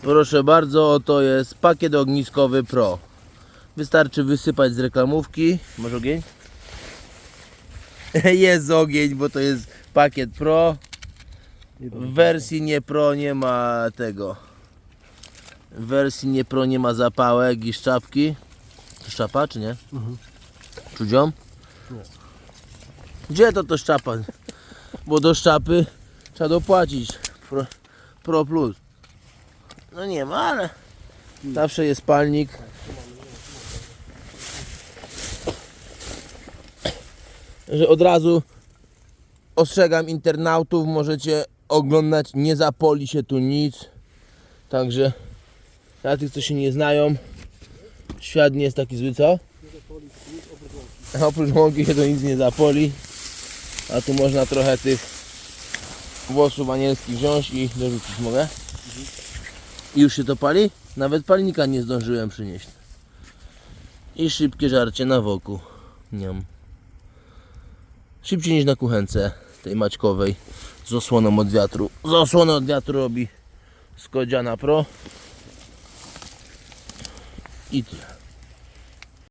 Proszę bardzo, oto jest pakiet ogniskowy Pro. Wystarczy wysypać z reklamówki. Masz ogień? Jest ogień, bo to jest pakiet Pro. W wersji nie Pro nie ma tego. W wersji nie Pro nie ma zapałek i szczapki. To szczapa czy nie? Czudzią? Gdzie to to szczapa? Bo do szczapy trzeba dopłacić. Pro, Pro Plus. No nie ma, ale zawsze jest palnik. Że od razu ostrzegam internautów, możecie oglądać, nie zapoli się tu nic. Także dla tych, co się nie znają, świat nie jest taki zły, co? A oprócz łąki się to nic nie zapoli. A tu można trochę tych włosów anielskich wziąć i dorzucić. Mogę? I już się to pali? Nawet palnika nie zdążyłem przynieść. I szybkie żarcie na woku. Niam. Szybciej niż na kuchence tej maćkowej z osłoną od wiatru. Z osłoną od wiatru robi Skodziana Pro. I tyle.